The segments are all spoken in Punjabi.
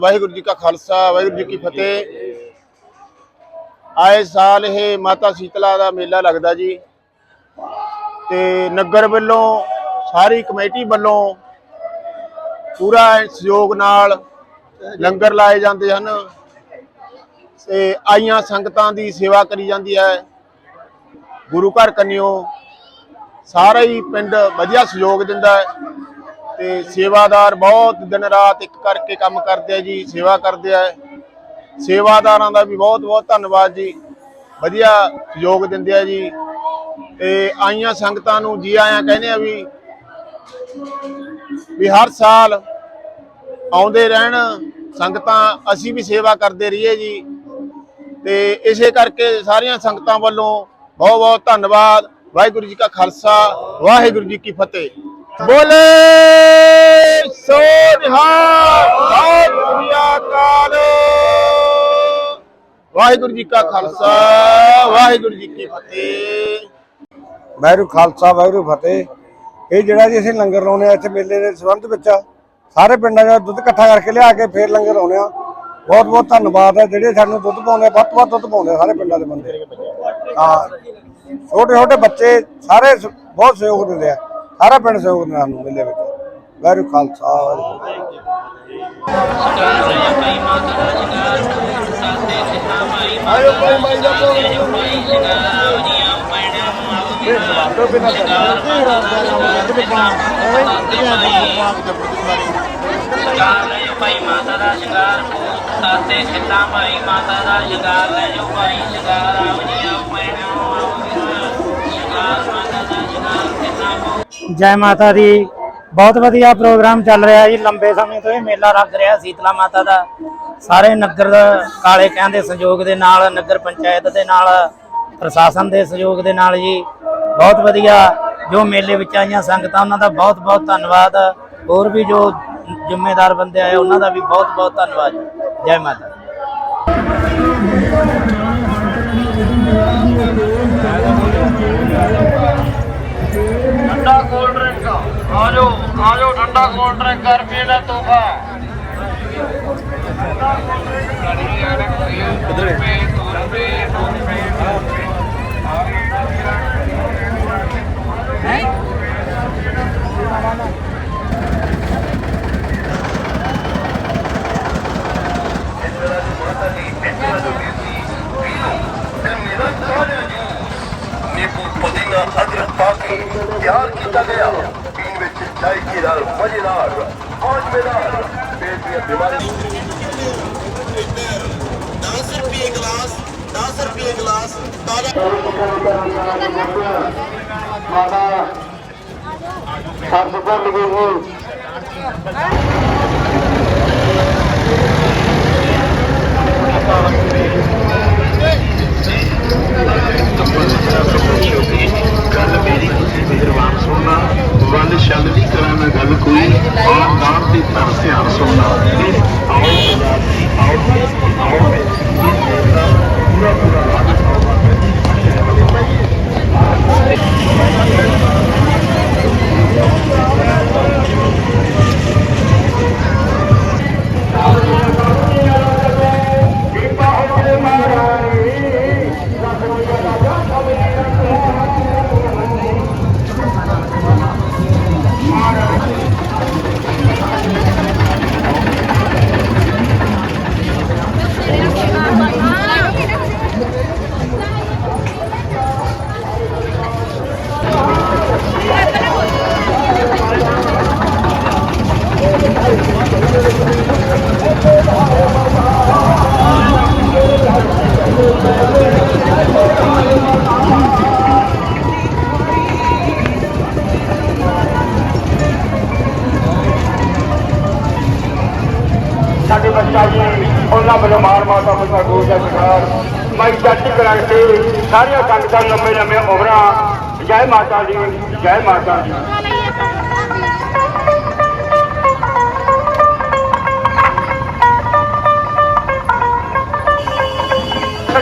ਵਾਹਿਗੁਰੂ ਜੀ ਕਾ ਖਾਲਸਾ, ਵਾਹਿਗੁਰੂ ਜੀ ਕੀ ਫਤਿਹ। ਆਏ ਸਾਲ ਇਹ ਮਾਤਾ ਸੀਤਲਾ ਦਾ ਮੇਲਾ ਲੱਗਦਾ ਜੀ। ਤੇ ਨਗਰ ਵੱਲੋਂ, ਸਾਰੀ ਕਮੇਟੀ ਵੱਲੋਂ ਪੂਰਾ ਸਹਿਯੋਗ ਨਾਲ ਲੰਗਰ ਲਾਏ ਜਾਂਦੇ ਹਨ। ਤੇ ਆਈਆਂ ਸੰਗਤਾਂ ਦੀ ਸੇਵਾ ਕਰੀ ਜਾਂਦੀ ਹੈ। ਗੁਰੂ ਘਰ ਕੰਨਿਓ, ਸਾਰਾ ਹੀ ਪਿੰਡ ਵਧੀਆ ਸਹਿਯੋਗ ਦਿੰਦਾ ਹੈ। ਤੇ ਸੇਵਾਦਾਰ ਬਹੁਤ ਦਿਨ ਰਾਤ ਇੱਕ ਕਰਕੇ ਕੰਮ ਕਰਦੇ ਆ ਜੀ, ਸੇਵਾ ਕਰਦੇ ਆ। ਸੇਵਾਦਾਰਾਂ ਦਾ ਵੀ ਬਹੁਤ ਬਹੁਤ ਧੰਨਵਾਦ ਜੀ। ਵਧੀਆ ਸਹਿਯੋਗ ਦਿੰਦੇ ਆ ਜੀ। ਤੇ ਆਈਆਂ ਸੰਗਤਾਂ ਨੂੰ ਜੀ ਆਇਆਂ ਕਹਿੰਦੇ ਆ ਵੀ ਵੀ ਹਰ ਸਾਲ ਆਉਂਦੇ ਰਹਿਣ ਸੰਗਤਾਂ, ਅਸੀਂ ਵੀ ਸੇਵਾ ਕਰਦੇ ਰਹੀਏ ਜੀ। ਤੇ ਇਸੇ ਕਰਕੇ ਸਾਰੀਆਂ ਸੰਗਤਾਂ ਵੱਲੋਂ ਬਹੁਤ ਬਹੁਤ ਧੰਨਵਾਦ। ਵਾਹਿਗੁਰੂ ਜੀ ਕਾ ਖਾਲਸਾ, ਵਾਹਿਗੁਰੂ ਜੀ ਕੀ ਫਤਿਹ। ਬੋਲੇ ਸੋ ਨਿਹਾਲ ਸ੍ਰੀ ਅਕਾਲ ਵਾਹਿਗੁਰੂ ਜੀ ਕਾ ਖਾਲਸਾ ਵਾਹਿਗੁਰੂ ਜੀ ਕੀ ਫਤਿਹ। ਵਾਹਿਗੁਰੂ ਖਾਲਸਾ ਵਾਹਿਗੁਰੂ ਫਤਿਹ। ਇਹ ਜਿਹੜਾ ਜੀ ਅਸੀਂ ਲੰਗਰ ਲਾਉਨੇ ਆ ਇੱਥੇ ਮੇਲੇ ਦੇ ਸੰਬੰਧ ਵਿੱਚ ਸਾਰੇ ਪਿੰਡਾਂ ਦਾ ਦੁੱਧ ਇਕੱਠਾ ਕਰਕੇ ਲਿਆ ਕੇ ਫੇਰ ਲੰਗਰ ਲਾਉਨੇ ਆ ਬਹੁਤ ਬਹੁਤ ਧੰਨਵਾਦ ਹੈ ਜਿਹੜੇ ਸਾਨੂੰ ਦੁੱਧ ਪਾਉਂਦੇ ਆ, ਵੱਧ ਤੋਂ ਵੱਧ ਦੁੱਧ ਪਾਉਂਦੇ ਆ ਸਾਰੇ ਪਿੰਡਾਂ ਦੇ ਬੰਦੇ। ਹਾਂ ਛੋਟੇ ਛੋਟੇ ਬੱਚੇ ਸਾਰੇ ਬਹੁਤ ਸਹਿਯੋਗ ਦਿੰਦੇ ਆ। ਸਾਰਾ ਪਿੰਡ ਸਹਿਯੋਗ ਦਿੰਦਾ ਸਾਨੂੰ ਮੇਲੇ ਵਿੱਚ। ਵਾਹਿਗੁਰੂ ਖਾਲਸਾ ਆਇਓ ਭਾਈ ਮਾਈ ਦਾ ਸ਼ਿੰਗਾਰ ਲੈ ਜਾਓ ਭਾਈ ਮਾਤਾ ਦਾ ਸ਼ਿੰਗਾਰ ਸਾਤੇ ਸਿੱਧਾ ਭਾਈ ਮਾਤਾ ਦਾ ਸ਼ਿੰਗਾਰ ਲੈ ਜਾਓ ਭਾਈ ਸ਼ਿੰਗਾਰ ਆਓ ਪੈਣਾ ਆਓ ਸ਼ਿੰਗਾਰ ਮਾਤਾ ਦਾ ਸ਼ਿੰਗਾਰ ਸਿੱਧਾ ਜੈ ਮਾਤਾ ਦੀ। ਬਹੁਤ ਵਧੀਆ ਪ੍ਰੋਗਰਾਮ ਚੱਲ ਰਿਹਾ ਜੀ। ਲੰਬੇ ਸਮੇਂ ਤੋਂ ਇਹ ਮੇਲਾ ਰੱਖ ਰਿਹਾ ਸੀਤਲਾ ਮਾਤਾ ਦਾ। ਸਾਰੇ ਨਗਰ ਕਾਲੇ ਕਹਿੰਦੇ ਸਹਿਯੋਗ ਦੇ ਨਾਲ, ਨਗਰ ਪੰਚਾਇਤ ਦੇ ਨਾਲ, ਪ੍ਰਸ਼ਾਸਨ ਦੇ ਸਹਿਯੋਗ ਦੇ ਨਾਲ ਜੀ। ਬਹੁਤ ਵਧੀਆ। ਜੋ ਮੇਲੇ ਵਿੱਚ ਆਈਆਂ ਸੰਗਤਾਂ, ਉਹਨਾਂ ਦਾ ਬਹੁਤ ਬਹੁਤ ਧੰਨਵਾਦ। ਹੋਰ ਵੀ ਜੋ ਜ਼ਿੰਮੇਦਾਰ ਬੰਦੇ ਆਏ, ਉਹਨਾਂ ਦਾ ਵੀ ਬਹੁਤ ਬਹੁਤ ਧੰਨਵਾਦ। ਜੀ। ਜੈ ਮਾਤਾ ਠੰਡਾ ਕੋਲਡ ਡਰਿੰਕ ਆ। ਜਾਓ ਆ ਜਾਓ ਠੰਡਾ ਕੋਲਡ ਡਰਿੰਕ ਗਰਮੀ ਦਾ ਤੋਹਫਾ। ਨੀਂਬੂ باقی تیار کیا گیا تین میں چٹائی کی دار مزیدار پانچ میدار بیٹیاں بیماری دس روپیے گلاس دس روپیے گلاس سب سے پہلے Thank you. ਦਾਨ ਦੀ ਸਾਡੇ ਬੱਚਾ ਜੀ, ਉਹਨਾਂ ਵੱਲੋਂ ਮਾਰ ਮਾਤਾ ਪਿਤਾ ਗੋਲ ਦਾ ਵਿਚਾਰ ਮੈਂ ਜੱਟ ਕਰਾਂਗੇ ਸਾਰੀਆਂ ਸੰਗਤਾਂ ਲੰਮੇ ਲੰਮੇ ਉਮਰਾਂ। ਜੈ ਮਾਤਾ ਦੀ, ਜੈ ਮਾਤਾ ਦੀ।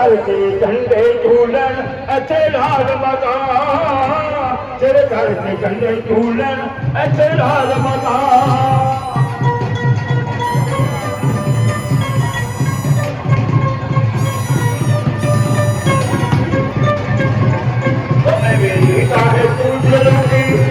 ਤੇਰੇ ਘਰ ਝੰਡੇ ਝੂਲਣ, ਇੱਥੇ ਲਾਲ ਮਾਤਾ। ਤੇਰੇ ਘਰ ਦੇ ਝੰਡੇ ਝੂਲਣ, ਇੱਥੇ ਲਾਲ ਮਾਤਾ। ਮੇਰੀ ਕਾਹੇ ਤੂੰ ਜਲਦੀ।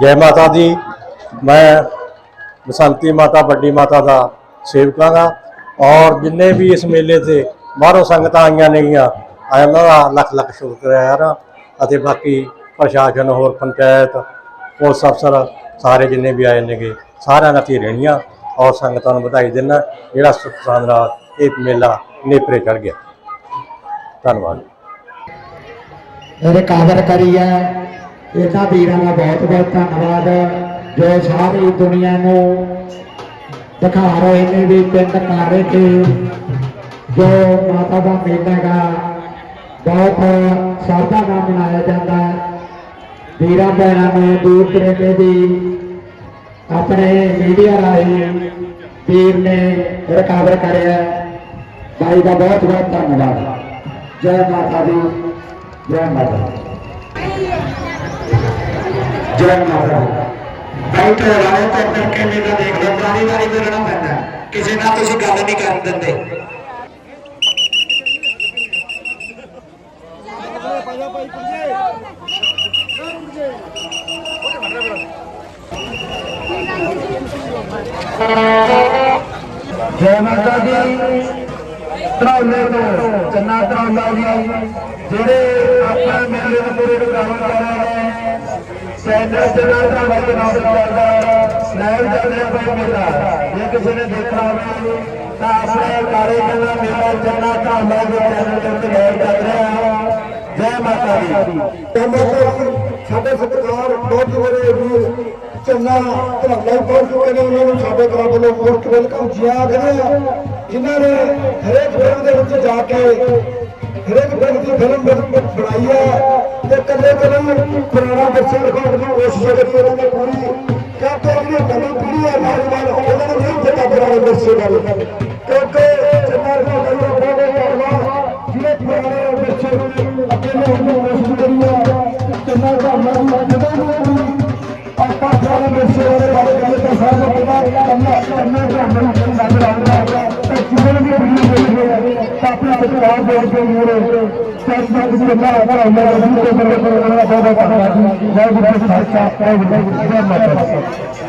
ਜੈ ਮਾਤਾ ਦੀ। ਮੈਂ ਬਸੰਤੀ ਮਾਤਾ, ਵੱਡੀ ਮਾਤਾ ਦਾ ਸੇਵਕਾਂ ਦਾ ਔਰ ਜਿੰਨੇ ਵੀ ਇਸ ਮੇਲੇ ਤੇ ਬਾਹਰੋਂ ਸੰਗਤਾਂ ਆਈਆਂ ਨੇਗੀਆਂ ਆ ਉਹਨਾਂ ਦਾ ਲੱਖ ਲੱਖ ਸ਼ੁਕਰ ਅਤੇ ਬਾਕੀ ਪ੍ਰਸ਼ਾਸਨ, ਹੋਰ ਪੰਚਾਇਤ, ਪੁਲਿਸ ਅਫਸਰ, ਸਾਰੇ ਜਿੰਨੇ ਵੀ ਆਏ ਨੇਗੇ, ਸਾਰਿਆਂ ਦਾ ਧੀ ਰਹਿਣੀਆਂ ਔਰ ਸੰਗਤਾਂ ਨੂੰ ਵਧਾਈ ਦੇਣਾ ਜਿਹੜਾ ਸੁੱਖ ਸਾਂਦ ਨਾਲ ਇਹ ਮੇਲਾ ਨੇਪਰੇ ਚੜ ਗਿਆ। ਧੰਨਵਾਦ। ਮੇਰੇ ਕਾਦਰ ਕਰੀ ਇਹਨਾਂ ਵੀਰਾਂ ਦਾ ਬਹੁਤ ਬਹੁਤ ਧੰਨਵਾਦ ਜੋ ਸਾਰੀ ਦੁਨੀਆ ਨੂੰ ਦਿਖਾ ਰਹੇ ਨੇ ਵੀ ਪਿੰਡ ਕਾਰੇ ਤੇ ਜੋ ਮਾਤਾ ਦਾ ਮੇਲਾ ਗਾ ਬਹੁਤ ਸ਼ਰਧਾ ਨਾਲ ਮਨਾਇਆ ਜਾਂਦਾ ਹੈ ਵੀਰਾਂ ਭੈਣਾਂ ਨੇ ਦੂਰ ਦਰੇਡੇ ਦੀ ਆਪਣੇ ਮੀਡੀਆ ਰਾਹੀਂ ਵੀਰ ਨੇ ਰਿਕਾਵਰ ਕਰਿਆ ਭਾਈ ਦਾ ਬਹੁਤ ਬਹੁਤ ਧੰਨਵਾਦ ਜੈ ਮਾਤਾ ਦੀ ਜੈ ਮਾਤਾ ਦੀ। ਜੈ ਮਾਤਾ ਦੀ। ਬਹੁਤ ਰਾਏ ਤੇ ਕਰਕੇ ਮੇਰਾ ਦੇਖ ਲਓ ਵਾਰੀ ਵਾਰੀ ਬੋਲਣਾ ਪੈਂਦਾ ਹੈ। ਕਿਸੇ ਨਾਲ ਤੁਸੀਂ ਗੱਲ ਨਹੀਂ ਕਰਨ ਦਿੰਦੇ ਜੈ ਮਾਤਾ ਦੀ ਤਰੌਲੇ ਤੋਂ, ਚੰਨਾ ਤਰੌਲਾ ਜੀ, ਜਿਹੜੇ ਆਪਣਾ ਮੇਲੇ ਨੂੰ ਪੂਰੇ ਕੰਮ ਕਰ ਰਹੇ ਨੇ, ਸੈਂਟਰ ਚੰਨਾ ਤਰੌਲਾ ਦੇ ਨਾਮ ਚੱਲਦਾ ਲਾਈਵ ਚੱਲ ਰਿਹਾ ਮੇਲਾ। ਜੇ ਕਿਸੇ ਨੇ ਦੇਖਣਾ ਹੋਵੇ, ਤਾਂ ਆਪਣੇ ਕਾਲੇ ਕੰਨਾ ਮੇਲਾ, ਚੰਨਾ ਤਰੌਲਾ ਦੇ ਚੈਨਲ ਦੇ ਉੱਤੇ ਲਾਈਵ ਚੱਲ ਰਿਹਾ। ਜੈ ਮਾਤਾ ਦੀ। ਸਾਡੇ ਸਤਿਕਾਰ ਬਹੁਤ ਬੜੇ ਚੰਨਾ ਧਰਮਾ ਪਹੁੰਚ ਚੁੱਕੇ ਉਹਨਾਂ ਨੂੰ ਸਾਡੇ ਕਲੱਬ ਵੱਲੋਂ ਮੋਸਟ ਵੈਲਕਮ ਜੀ ਆਖਦੇ ਆ ਜਿਨ੍ਹਾਂ ਨੇ ਹਰੇਕ ਫਿਲਮ ਦੇ ਵਿੱਚ ਜਾ ਕੇ ਹਰੇਕ ਫਿਲਮ ਦੀ ਫਿਲਮ ਬਣਾਈ ਹੈ ਤੇ ਕੱਲੇ ਕੱਲੇ ਪੁਰਾਣਾ ਵਿਰਸਾ ਦਿਖਾਉਣ ਦੀ ਕੋਸ਼ਿਸ਼ ਕਰੀ ਉਹਨਾਂ ਨੇ ਪੂਰੀ ਕਿਉਂਕਿ ਜਿਹੜੀ ਨਵੀਂ ਪੀੜ੍ਹੀ ਹੈ ਨੌਜਵਾਨ ਉਹਨਾਂ ਨੂੰ ਨਹੀਂ ਪਤਾ ਪੁਰਾਣੇ ਵਿਰਸੇ ਬਾਰੇ ਕਿਉਂਕਿ ਚੰਨਾ ਧਰਮਾ ਬਹੁਤ ਧੰਨਵਾਦ ਜਿਹੜੇ ਪੁਰਾਣੇ ਵਿਰਸੇ ਨੂੰ ਅੱਗੇ ਲਿਆਉਣ ਕੋਸ਼ਿਸ਼ ਕਰੀ ਹੈ ਚੰਨਾ ਧਰਮਾ ਜਦੋਂ ਵੀ ਸਤਿਕਾਰ ਦੇ ਕੇ ਮੂਰੇ ਚੜ੍ਹਦਾ ਕਿਸੇ ਨਾ ਨਾ ਨਾ ਨਾ ਤੇ ਮੇਰੇ ਬਹੁਤ ਧੰਨਵਾਦ ਜੀ। ਜੈ ਗੁਰੂ ਸਾਹਿਬ ਸਾਹਿਬ ਜੈ ਗੁਰੂ ਜੈ ਮਾਤਾ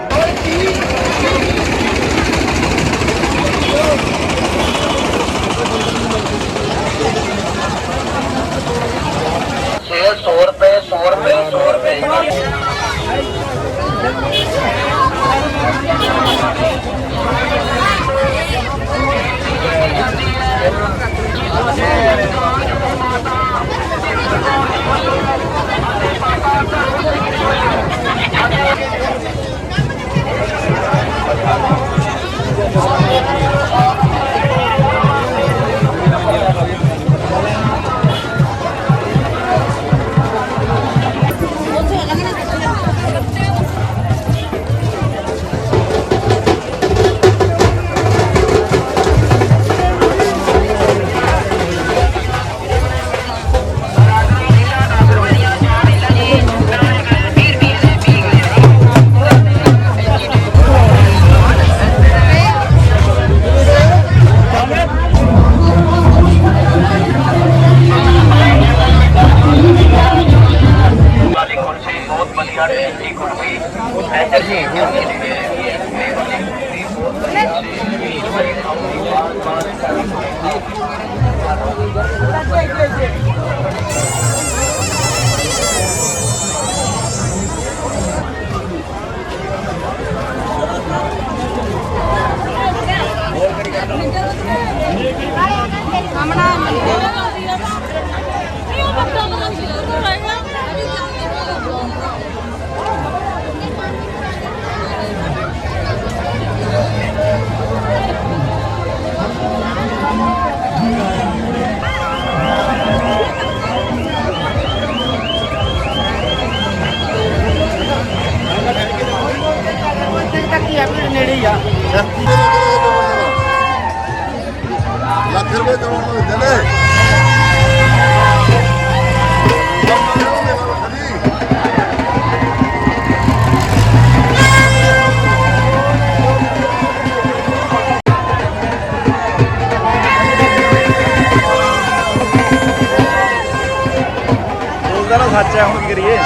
ਬੋਲਦਾ ਹੈ ਹੁਣ ਕੀ ਕਰੀਏ।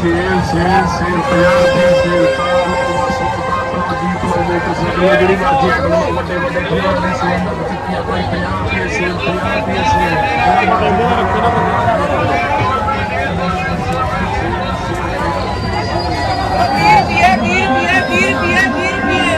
ਸੇਲ ਸੇਲ ਸੇਲ ਪੰਜਾਬ ਦੀ ਸੇਲ ਜਿਹੜੀ ਮਰਜ਼ੀ ਆਪਣੇ ਵੱਡੇ ਵੱਡੇ ਖਿਡਾਰੀ ਦੀ ਸੇਲ ਨਾ ਆਪਣੀ ਪੰਜਾਬ ਦੀ ਸੇਲ ਪੰਜਾਬ ਦੀ sale. Beer, beer, beer, beer, beer, beer, beer.